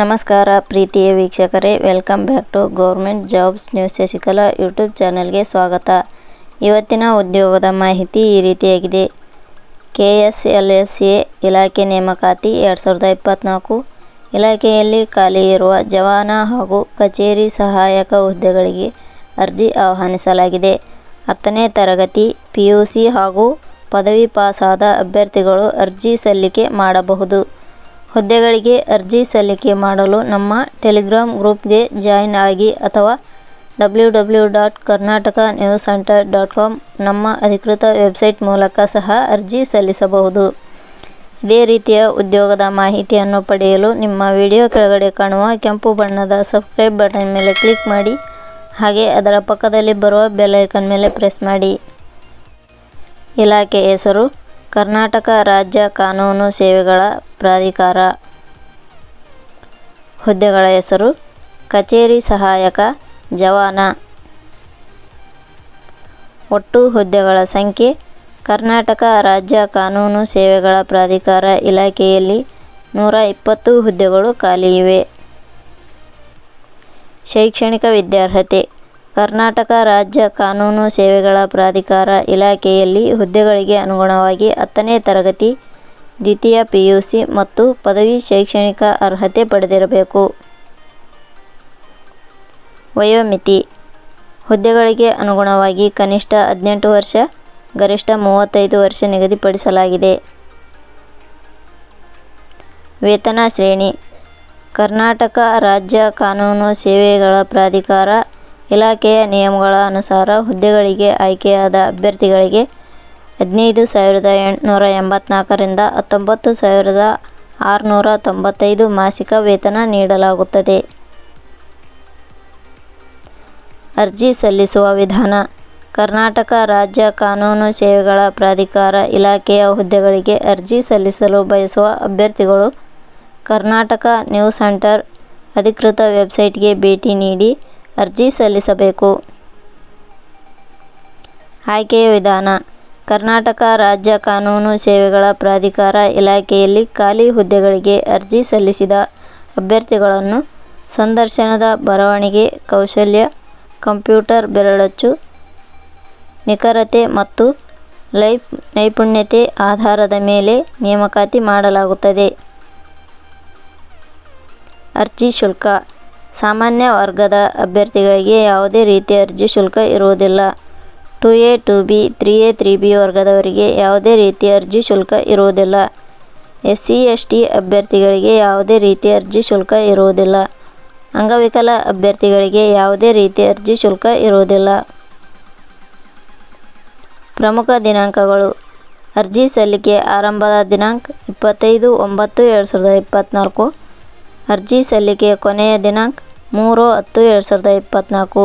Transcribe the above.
ನಮಸ್ಕಾರ ಪ್ರೀತಿಯ ವೀಕ್ಷಕರೇ, welcome back to government jobs news Shashikala YouTube ಚಾನೆಲ್ಗೆ ಸ್ವಾಗತ. ಇವತ್ತಿನ ಉದ್ಯೋಗದ ಮಾಹಿತಿ ಈ ರೀತಿಯಾಗಿದೆ. K S L S A ಇಲಾಖೆ ನೇಮಕಾತಿ ಎರಡು ಸಾವಿರದ ಇಪ್ಪತ್ತ್ನಾಲ್ಕು ಇಲಾಖೆಯಲ್ಲಿ ಖಾಲಿ ಇರುವ ಜವಾನ ಹಾಗೂ ಕಚೇರಿ ಸಹಾಯಕ ಹುದ್ದೆಗಳಿಗೆ ಅರ್ಜಿ ಆಹ್ವಾನಿಸಲಾಗಿದೆ. ಹತ್ತನೇ ತರಗತಿ ಪಿ ಯು ಸಿ ಹಾಗೂ ಪದವಿ ಪಾಸಾದ ಅಭ್ಯರ್ಥಿಗಳು ಅರ್ಜಿ ಸಲ್ಲಿಕೆ ಮಾಡಬಹುದು. ಹುದ್ದೆಗಳಿಗೆ ಅರ್ಜಿ ಸಲ್ಲಿಕೆ ಮಾಡಲು ನಮ್ಮ ಟೆಲಿಗ್ರಾಮ್ ಗ್ರೂಪ್ಗೆ ಜಾಯಿನ್ ಆಗಿ ಅಥವಾ W W dot Karnataka news centre dot com ನಮ್ಮ ಅಧಿಕೃತ ವೆಬ್ಸೈಟ್ ಮೂಲಕ ಸಹ ಅರ್ಜಿ ಸಲ್ಲಿಸಬಹುದು. ಇದೇ ರೀತಿಯ ಉದ್ಯೋಗದ ಮಾಹಿತಿಯನ್ನು ಪಡೆಯಲು ನಿಮ್ಮ ವಿಡಿಯೋ ಕೆಳಗಡೆ ಕಾಣುವ ಕೆಂಪು ಬಣ್ಣದ ಸಬ್ಸ್ಕ್ರೈಬ್ ಬಟನ್ ಮೇಲೆ ಕ್ಲಿಕ್ ಮಾಡಿ, ಹಾಗೆ ಅದರ ಪಕ್ಕದಲ್ಲಿ ಬರುವ ಬೆಲ್ ಐಕನ್ ಮೇಲೆ ಪ್ರೆಸ್ ಮಾಡಿ. ಇಲಾಖೆ ಹೆಸರು, ಕರ್ನಾಟಕ ರಾಜ್ಯ ಕಾನೂನು ಸೇವೆಗಳ ಪ್ರಾಧಿಕಾರ ಹುದ್ದೆಗಳ ಹೆಸರು ಕಚೇರಿ ಸಹಾಯಕ ಜವಾನ. ಒಟ್ಟು ಹುದ್ದೆಗಳ ಸಂಖ್ಯೆ ಕರ್ನಾಟಕ ರಾಜ್ಯ ಕಾನೂನು ಸೇವೆಗಳ ಪ್ರಾಧಿಕಾರ ಇಲಾಖೆಯಲ್ಲಿ ನೂರ ಇಪ್ಪತ್ತು ಹುದ್ದೆಗಳು ಖಾಲಿ ಇವೆ. ಶೈಕ್ಷಣಿಕ ವಿದ್ಯಾರ್ಹತೆ ಕರ್ನಾಟಕ ರಾಜ್ಯ ಕಾನೂನು ಸೇವೆಗಳ ಪ್ರಾಧಿಕಾರ ಇಲಾಖೆಯಲ್ಲಿ ಹುದ್ದೆಗಳಿಗೆ ಅನುಗುಣವಾಗಿ ಹತ್ತನೇ ತರಗತಿ ದ್ವಿತೀಯ ಪಿ ಯು ಸಿ ಮತ್ತು ಪದವಿ ಶೈಕ್ಷಣಿಕ ಅರ್ಹತೆ ಪಡೆದಿರಬೇಕು. ವಯೋಮಿತಿ. ಹುದ್ದೆಗಳಿಗೆ ಅನುಗುಣವಾಗಿ ಕನಿಷ್ಠ ಹದಿನೆಂಟು ವರ್ಷ, ಗರಿಷ್ಠ ಮೂವತ್ತೈದು ವರ್ಷ ನಿಗದಿಪಡಿಸಲಾಗಿದೆ. ವೇತನ ಶ್ರೇಣಿ. ಕರ್ನಾಟಕ ರಾಜ್ಯ ಕಾನೂನು ಸೇವೆಗಳ ಪ್ರಾಧಿಕಾರ ಇಲಾಖೆಯ ನಿಯಮಗಳ ಅನುಸಾರ ಹುದ್ದೆಗಳಿಗೆ ಆಯ್ಕೆಯಾದ ಅಭ್ಯರ್ಥಿಗಳಿಗೆ ಹದಿನೈದು ಸಾವಿರದ ಎಂಟುನೂರ ಎಂಬತ್ನಾಲ್ಕರಿಂದ ಹತ್ತೊಂಬತ್ತು ಸಾವಿರದ ಆರುನೂರ ತೊಂಬತ್ತೈದು ಮಾಸಿಕ ವೇತನ ನೀಡಲಾಗುತ್ತದೆ. ಅರ್ಜಿ ಸಲ್ಲಿಸುವ ವಿಧಾನ. ಕರ್ನಾಟಕ ರಾಜ್ಯ ಕಾನೂನು ಸೇವೆಗಳ ಪ್ರಾಧಿಕಾರ ಇಲಾಖೆಯ ಹುದ್ದೆಗಳಿಗೆ ಅರ್ಜಿ ಸಲ್ಲಿಸಲು ಬಯಸುವ ಅಭ್ಯರ್ಥಿಗಳು ಕರ್ನಾಟಕ ನ್ಯೂಸ್ ಸೆಂಟರ್ ಅಧಿಕೃತ ವೆಬ್ಸೈಟ್ಗೆ ಭೇಟಿ ನೀಡಿ ಅರ್ಜಿ ಸಲ್ಲಿಸಬೇಕು. ಆಯ್ಕೆಯ ವಿಧಾನ. ಕರ್ನಾಟಕ ರಾಜ್ಯ ಕಾನೂನು ಸೇವೆಗಳ ಪ್ರಾಧಿಕಾರ ಇಲಾಖೆಯಲ್ಲಿ ಖಾಲಿ ಹುದ್ದೆಗಳಿಗೆ ಅರ್ಜಿ ಸಲ್ಲಿಸಿದ ಅಭ್ಯರ್ಥಿಗಳನ್ನು ಸಂದರ್ಶನದ ಬರವಣಿಗೆ, ಕೌಶಲ್ಯ, ಕಂಪ್ಯೂಟರ್ ಬೆರಳಚ್ಚು, ನಿಖರತೆ ಮತ್ತು ಲೈಫ್ ನೈಪುಣ್ಯತೆ ಆಧಾರದ ಮೇಲೆ ನೇಮಕಾತಿ ಮಾಡಲಾಗುತ್ತದೆ. ಅರ್ಜಿ ಶುಲ್ಕ. ಸಾಮಾನ್ಯ ವರ್ಗದ ಅಭ್ಯರ್ಥಿಗಳಿಗೆ ಯಾವುದೇ ರೀತಿಯ ಅರ್ಜಿ ಶುಲ್ಕ ಇರುವುದಿಲ್ಲ. Two A two B three A three B ವರ್ಗದವರಿಗೆ ಯಾವುದೇ ರೀತಿಯ ಅರ್ಜಿ ಶುಲ್ಕ ಇರುವುದಿಲ್ಲ. ಎಸ್ ಸಿ ಎಸ್ ಟಿ ಅಭ್ಯರ್ಥಿಗಳಿಗೆ ಯಾವುದೇ ರೀತಿಯ ಅರ್ಜಿ ಶುಲ್ಕ ಇರುವುದಿಲ್ಲ. ಅಂಗವಿಕಲ ಅಭ್ಯರ್ಥಿಗಳಿಗೆ ಯಾವುದೇ ರೀತಿಯ ಅರ್ಜಿ ಶುಲ್ಕ ಇರುವುದಿಲ್ಲ. ಪ್ರಮುಖ ದಿನಾಂಕಗಳು. ಅರ್ಜಿ ಸಲ್ಲಿಕೆ ಆರಂಭದ ದಿನಾಂಕ ಇಪ್ಪತ್ತೈದು ಒಂಬತ್ತು ಎರಡು ಸಾವಿರದ ಇಪ್ಪತ್ತ್ನಾಲ್ಕು ಅರ್ಜಿ ಸಲ್ಲಿಕೆಯ ಕೊನೆಯ ದಿನಾಂಕ ಮೂರು ಹತ್ತು ಎರಡು ಸಾವಿರದ ಇಪ್ಪತ್ತ್ನಾಲ್ಕು